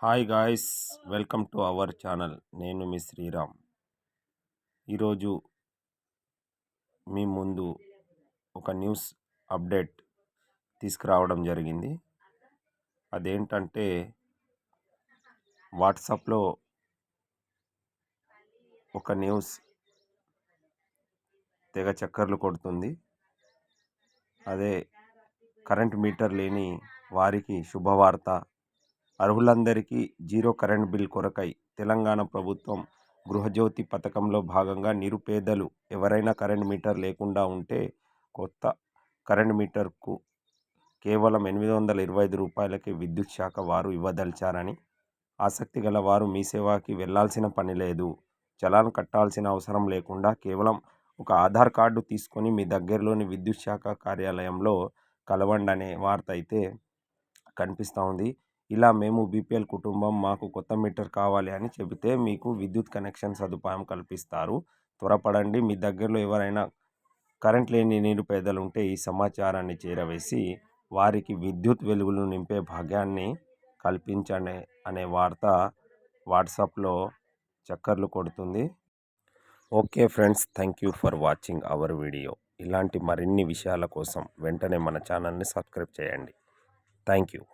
Hi guys welcome to our channel. నేను మీ శ్రీరామ్. ఈరోజు మీ ముందు ఒక న్యూస్ అప్డేట్ తీసుకురావడం జరిగింది. అదేంటంటే వాట్సాప్లో ఒక న్యూస్ తెగ చక్కర్లు కొడుతుంది. అదే కరెంట్ మీటర్ లేని వారికి శుభవార్త అర్హులందరికీ జీరో కరెంట్ బిల్ కొరకై తెలంగాణ ప్రభుత్వం గృహజ్యోతి పథకంలో భాగంగా నిరుపేదలు ఎవరైనా కరెంట్ మీటర్ లేకుండా ఉంటే కొత్త కరెంట్ మీటర్కు కేవలం ఎనిమిది వందల ఇరవై ఐదు రూపాయలకే విద్యుత్ శాఖ వారు ఇవ్వదలిచారని ఆసక్తి గల వారు మీ సేవాకి వెళ్ళాల్సిన పని లేదు. చలాన్ కట్టాల్సిన అవసరం లేకుండా కేవలం ఒక ఆధార్ కార్డు తీసుకొని మీ దగ్గరలోని విద్యుత్ శాఖ కార్యాలయంలో కలవండి అనే వార్త అయితే కనిపిస్తూ ఉంది. ఇలా మేము బీపీఎల్ కుటుంబం మాకు కొత్త మీటర్ కావాలి అని చెబితే మీకు విద్యుత్ కనెక్షన్ సదుపాయం కల్పిస్తారు. త్వరపడండి. మీ దగ్గరలో ఎవరైనా కరెంట్ లేని నిరుపేదలు ఉంటే ఈ సమాచారాన్ని చేరవేసి వారికి విద్యుత్ వెలుగులు నింపే భాగ్యాన్ని కల్పించండి అనే వార్త వాట్సాప్లో చక్కర్లు కొడుతుంది. Okay friends thank you for watching our video. ఇలాంటి మరిన్ని విషయాల కోసం వెంటనే మన ఛానల్ని సబ్స్క్రైబ్ చేయండి. Thank you.